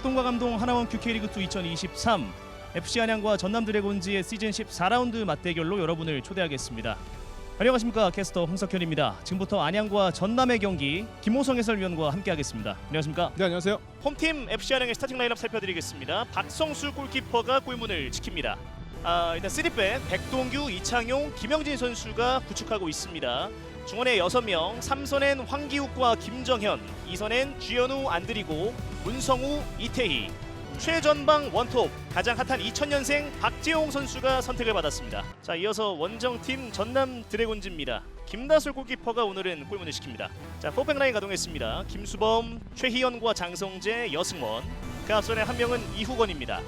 박동과 감동 하나원 QK리그2 2023 FC 안양과 전남 드래곤즈의 시즌 14라운드 맞대결로 여러분을 초대하겠습니다. 안녕하십니까 캐스터 홍석현입니다. 지금부터 안양과 전남의 경기 김호성 해설위원과 함께하겠습니다. 안녕하십니까? 네 안녕하세요. 홈팀 FC 안양의 스타팅 라인업 살펴드리겠습니다. 박성수 골키퍼가 골문을 지킵니다. 아, 일단 3백 백동규, 이창용, 김영진 선수가 구축하고 있습니다. 중원에 6명, 3선엔 황기욱과 김정현, 2선엔 주현우, 안드리고, 문성우, 이태희, 최전방 원톱 가장 핫한 2000년생 박재홍 선수가 선택을 받았습니다. 자 이어서 원정팀 전남 드래곤즈입니다. 김다솔 골키퍼가 오늘은 골문을 시킵니다. 자 포백 라인 가동했습니다. 김수범, 최희연과 장성재, 여승원. 그 앞선에 한 명은 이후건입니다.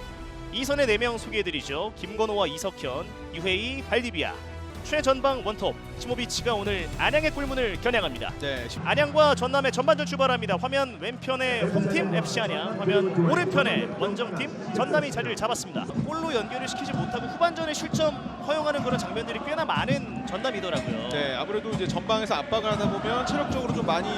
이선의 4명 소개해드리죠. 김건호와 이석현, 유혜희, 발디비아. 최전방 원톱 시모비치가 오늘 안양의 골문을 겨냥합니다. 네. 안양과 전남의 전반전 출발합니다. 화면 왼편에 홈팀 FC 안양, 화면 오른편에 원정팀 전남이 자리를 잡았습니다. 골로 연결을 시키지 못하고 후반전에 실점 허용하는 그런 장면들이 꽤나 많은 전남이더라고요. 네 아무래도 이제 전방에서 압박을 하다 보면 체력적으로 좀 많이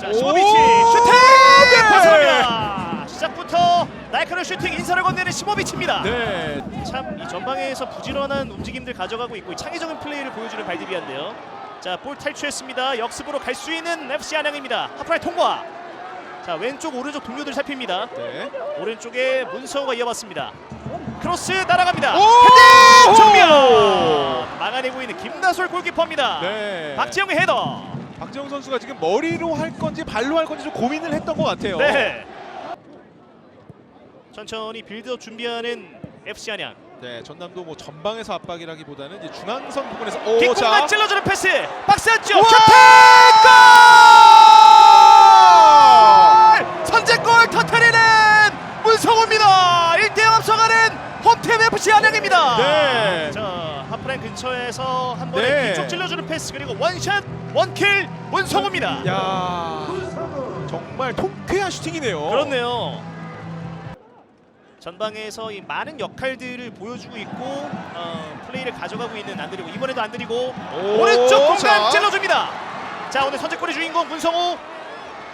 자, 오! 시모비치 슈팅! 네! 벗어납니다. 시작부터 날카로운 슈팅 인사를 건네는 시모비치입니다. 네. 참 이 전방에서 부지런한 움직임들 가져가고 있고 창의적인 플레이를 보여주는 발디비아인데요. 자, 볼 탈취했습니다. 역습으로 갈 수 있는 FC 안양입니다. 하프라인 통과. 자, 왼쪽 오른쪽 동료들 살핍니다. 네. 오른쪽에 문성호가 이어봤습니다. 크로스 날아갑니다. 오! 헤딩! 정면! 막아내고 있는 김다솔 골키퍼입니다. 네. 박지영의 헤더. 박재홍 선수가 지금 머리로 할 건지 발로 할 건지 좀 고민을 했던 것 같아요. 네. 천천히 빌드업 준비하는 FC 안양. 네, 전남도 뭐 전방에서 압박이라기보다는 이제 중앙선 부분에서 오, 뒷공간 자. 찔러주는 패스. 박스 안쪽 우와! 슈팅! 골! 선제골 터트리는 문성호입니다. 1대0 앞서가는 홈팀 FC 안양입니다. 네. 자 하프라인 근처에서 한 번에 네. 뒤쪽 찔러주는 패스 그리고 원샷 원킬 문성호입니다. 야. 정말 통쾌한 슈팅이네요. 그렇네요. 전방에서 이 많은 역할들을 보여주고 있고 어, 플레이를 가져가고 있는 안드리고 이번에도 안드리고 오, 오른쪽 공간 자. 찔러줍니다. 자 오늘 선제골의 주인공 문성호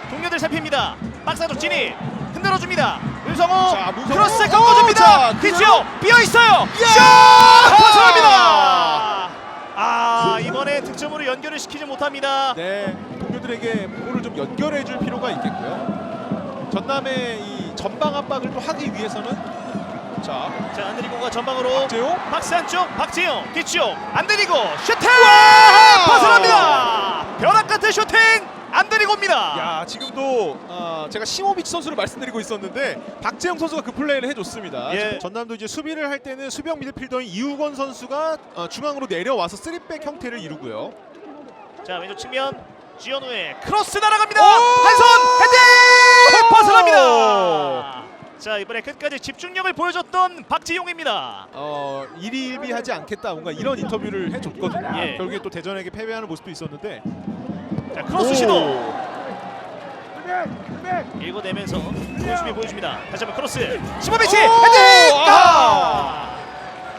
동료들 살핍니다. 박사도 진입 흔들어줍니다. 문성호 자, 문성호. 크로스 오, 꺾어줍니다. 자, 뒤쪽 비어 있어요. 슛 야! 벗어납니다. 아 이번에 득점으로 연결을 시키지 못합니다. 네, 동료들에게 볼을 좀 연결해 줄 필요가 있겠고요. 전남의 이 전방 압박을 또 하기 위해서는 자, 자 안드리고가 전방으로 박재용 박스 안쪽 박지영 뒤쪽 안드리고 슈팅 와! 벗어납니다 벼락 같은 슈팅 안드리고입니다 야 지금도 어, 제가 시모비치 선수를 말씀드리고 있었는데 박재영 선수가 그 플레이를 해줬습니다. 예. 전남도 이제 수비를 할 때는 수비형 미드필더인 이우건 선수가 어, 중앙으로 내려와서 쓰리백 형태를 이루고요. 자 왼쪽 측면 지현우의 크로스 날아갑니다 오! 한손 자 이번에 끝까지 집중력을 보여줬던 박지용입니다 어, 일희일비하지 않겠다 뭔가 이런 인터뷰를 해줬거든요. 예. 결국에 또 대전에게 패배하는 모습도 있었는데 자 크로스 시도 오. 읽어내면서 좋은 수비 보여줍니다 다시 한번 크로스 시모비치 오! 헤딩 아!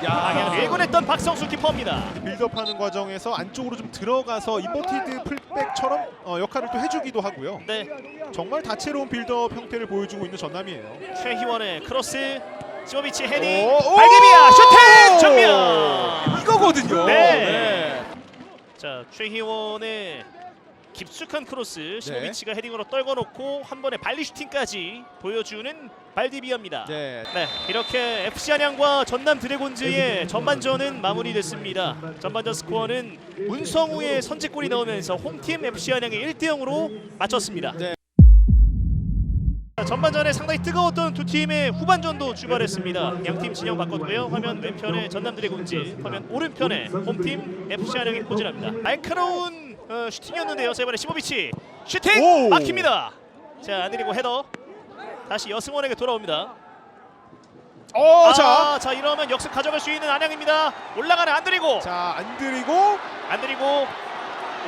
야, 일궈냈던 박성수 키퍼입니다 빌드업하는 과정에서 안쪽으로 좀 들어가서 인버티드 풀백처럼 어, 역할을 또 해주기도 하고요. 네 정말 다채로운 빌드업 형태를 보여주고 있는 전남이에요. 최희원의 크로스 시모비치 헤딩 오, 오! 발기비아 슈팅 정면 이거거든요. 네. 자 최희원의 깊숙한 크로스 시모비치가 헤딩으로 떨궈놓고 한 번에 발리 슈팅까지 보여주는 발디비아입니다. 네. 네. 이렇게 FC 안양과 전남 드래곤즈의 전반전은 마무리됐습니다. 전반전 스코어는 문성우의 선제골이 나오면서 홈팀 FC 안양이 1대 0으로 맞췄습니다. 네. 자, 전반전에 상당히 뜨거웠던 두 팀의 후반전도 출발했습니다. 양팀 진영 바꿨고요. 화면 왼편에 전남 드래곤즈, 화면 오른편에 홈팀 FC 안양이 포진합니다. 날카로운 어, 슈팅이었는데요. 자, 이번에 시모비치 슈팅 오! 막힙니다. 자, 안드리고 헤더 다시 여승원에게 돌아옵니다. 어, 아, 자, 자 이러면 역습 가져갈 수 있는 안양입니다. 올라가는 안드리고 자, 안 들이고 안드리고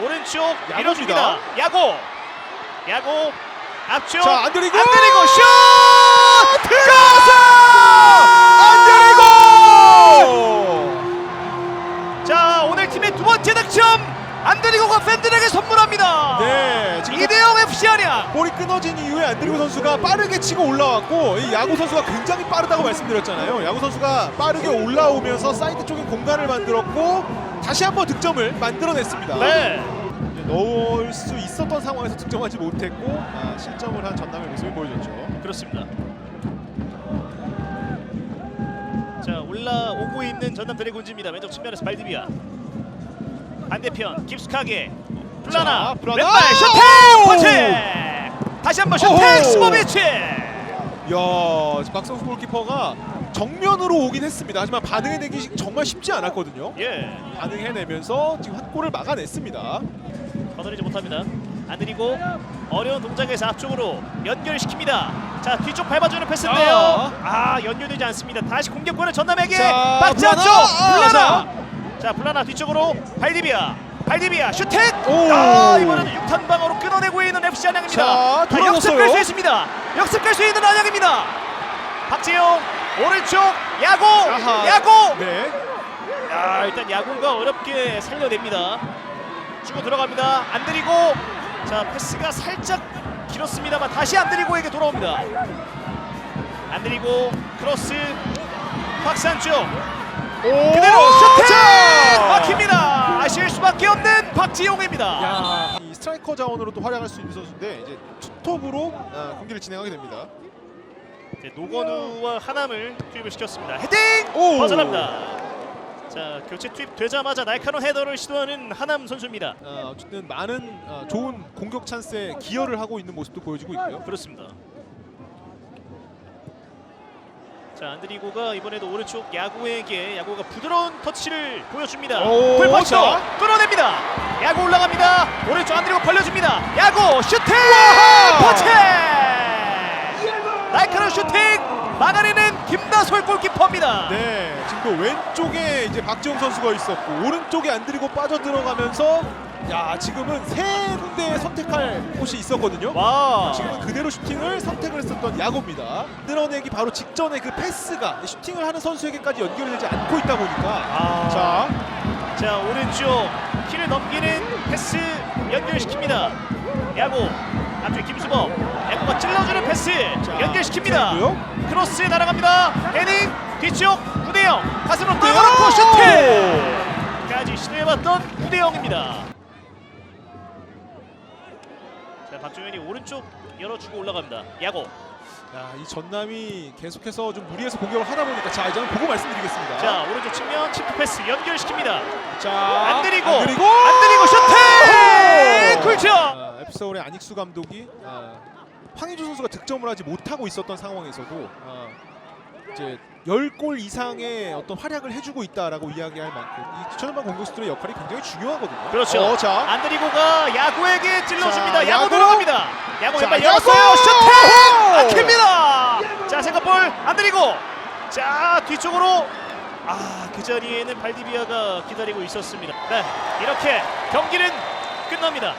오른쪽 야구입니다. 밀어줍니다. 야고 야고 앞쪽 자, 안 들이고 안 드리고 슛안 안드리고가 팬들에게 선물합니다. 네, 지금 2대0 FC 안양. 볼이 끊어진 이후에 안드리고 선수가 빠르게 치고 올라왔고 이 야구 선수가 굉장히 빠르다고 말씀드렸잖아요. 야구 선수가 빠르게 올라오면서 사이드 쪽에 공간을 만들었고 다시 한번 득점을 만들어냈습니다. 네. 넣을 수 있었던 상황에서 득점하지 못했고 아, 실점을 한 전남의 모습이 보여줬죠. 그렇습니다. 자 올라오고 있는 전남 드래곤즈입니다. 왼쪽 측면에서 발디비아 반대편 깊숙하게 플라나 자, 플라나! 왼발 오! 펀치 다시 한번 오호! 스모비치 야 박성수 골키퍼가 정면으로 오긴 했습니다. 하지만 반응해내기 정말 쉽지 않았거든요. 예 반응해내면서 지금 한 골을 막아냈습니다. 거느리지 못합니다. 안 들이고 어려운 동작에서 앞쪽으로 연결시킵니다. 자 뒤쪽 밟아주는 패스인데요. 아 연결되지 않습니다. 다시 공격권을 전남에게 자, 박지 않죠. 블라나! 아. 자 블라나 뒤쪽으로 발디비아. 발디비아 슈팅! 오! 아 이번에는 육탄방어로 끊어내고 있는 FC 안양입니다. 자, 돌아섰어요. 역습 갈수 있습니다. 역습 갈수 있는 안양입니다. 박재용 오른쪽 야구 아하. 야구 네. 야 일단 야구가 어렵게 살려냅니다. 주고 들어갑니다. 안 들이고 자 패스가 살짝 길었습니다만 다시 안 들이고에게 돌아옵니다. 안 들이고 크로스 박산 쪽 그대로 슈팅 자! 막힙니다. 아쉬울 수밖에 없는 박지용입니다. 야, 이 스트라이커 자원으로 또 활약할 수 있는 선수인데 이제 투톱으로 아, 경기를 진행하게 됩니다. 네, 노건우와 하남을 투입을 시켰습니다. 헤딩 오! 벗어납니다. 자 교체 투입되자마자 날카로운 헤더를 시도하는 하남 선수입니다. 아, 어쨌든 많은 아, 좋은 공격 찬스에 기여를 하고 있는 모습도 보여주고 있고요. 그렇습니다. 자 안드리고가 이번에도 오른쪽 야구에게 야구가 부드러운 터치를 보여줍니다. 오, 자. 끌어냅니다. 야구 올라갑니다. 오른쪽 안드리고 벌려줍니다. 야구 슈팅 터치 날카로운 슈팅 막아내는 김다솔 골키퍼입니다. 네, 지금 또 왼쪽에 이제 박지용 선수가 있었고 오른쪽에 안 들이고 빠져 들어가면서 야 지금은 세 군데 선택할 곳이 있었거든요. 와 지금은 그대로 슈팅을 선택을 했었던 야구입니다. 늘어내기 바로 직전에 그 패스가 슈팅을 하는 선수에게까지 연결되지 않고 있다 보니까 아. 자 자 오른쪽 키를 넘기는 패스 연결시킵니다. 야구 앞쪽 김수범 야구가 찔러주는 패스 자, 연결시킵니다. 됐고요. 크로스 날아갑니다. 헤딩 뒤쪽 구대영 가슴으로! 끌어놓고 슈팅 까지 시도해봤던 구대영입니다. 자 박종현이 오른쪽 열어주고 올라갑니다. 야구 야, 이 전남이 계속해서 좀 무리해서 공격을 하다 보니까 자 이제 한번 보고 말씀드리겠습니다. 자 오른쪽 측면 침투 패스 연결시킵니다. 자, 안 들이고 안 들이고 안 들이고 슈팅 굴죠. 아, 앱서울의 안익수 감독이 아, 황희조 선수가 득점을 하지 못하고 있었던 상황에서도 아, 이제 10골 이상의 어떤 활약을 해주고 있다라고 이야기할 만큼 이 최전방 공격수들의 역할이 굉장히 중요하거든요. 그렇죠. 어, 자, 안드리고가 야구에게 찔러줍니다. 자, 야구 야구. 들어갑니다. 야구 자, 왼발 야구! 열었어요. 슈팅! 오! 막힙니다. 자 생각볼 안드리고 자 뒤쪽으로 아 그 자리에는 발디비아가 기다리고 있었습니다. 네 이렇게 경기는 끝납니다.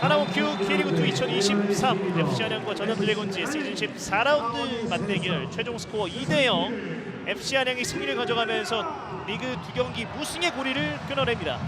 하나원큐 K리그2 2023 FC 안양과 전남 드래곤즈의 시즌 14라운드 맞대결 최종 스코어 2대0 FC 안양이 승리를 가져가면서 리그 두 경기 무승의 고리를 끊어냅니다.